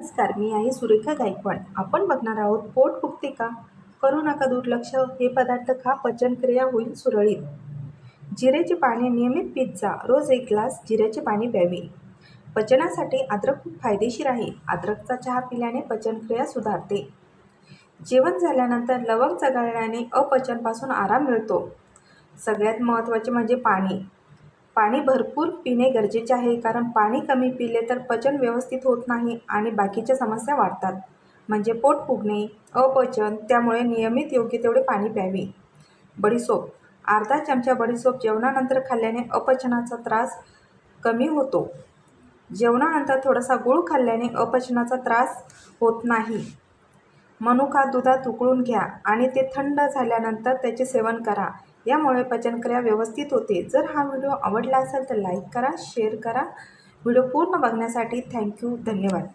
नमस्कार मी आहे सुरेखा गायकवाड. आपण बघणार आहोत पोट फुगते का? करू नका दुर्लक्ष हे पदार्थ खा पचनक्रिया होईल सुरळीत. जिऱ्याचे पाणी नियमित पीत जा रोज एक ग्लास जिऱ्याचे पाणी प्यावे. पचनासाठी अद्रक खूप फायदेशीर आहे. अद्रकचा चहा पिल्याने पचनक्रिया सुधारते. जेवण झाल्यानंतर लवंग चघळल्याने अपचनपासून आराम मिळतो. सगळ्यात महत्त्वाचे म्हणजे पाणी. पाणी भरपूर पिणे गरजेचे आहे कारण पाणी कमी पिले तर पचन व्यवस्थित होत नाही आणि बाकीच्या समस्या वाढतात. म्हणजे पोट फुगणे अपचन त्यामुळे नियमित योग्य तेवढे पाणी प्यावे. बडीसोप. अर्धा चमचा बडीसोप जेवणानंतर खाल्ल्याने अपचनाचा त्रास कमी होतो. जेवणानंतर थोडासा गूळ खाल्ल्याने अपचनाचा त्रास होत नाही. मनुका दुधात उकळून घ्या आणि ते थंड झाल्यानंतर त्याचे सेवन करा. यामुळे पचनक्रिया व्यवस्थित होते. जर हा व्हिडिओ आवडला असेल तर लाईक करा शेअर करा. व्हिडिओ पूर्ण बघण्यासाठी थँक्यू. धन्यवाद.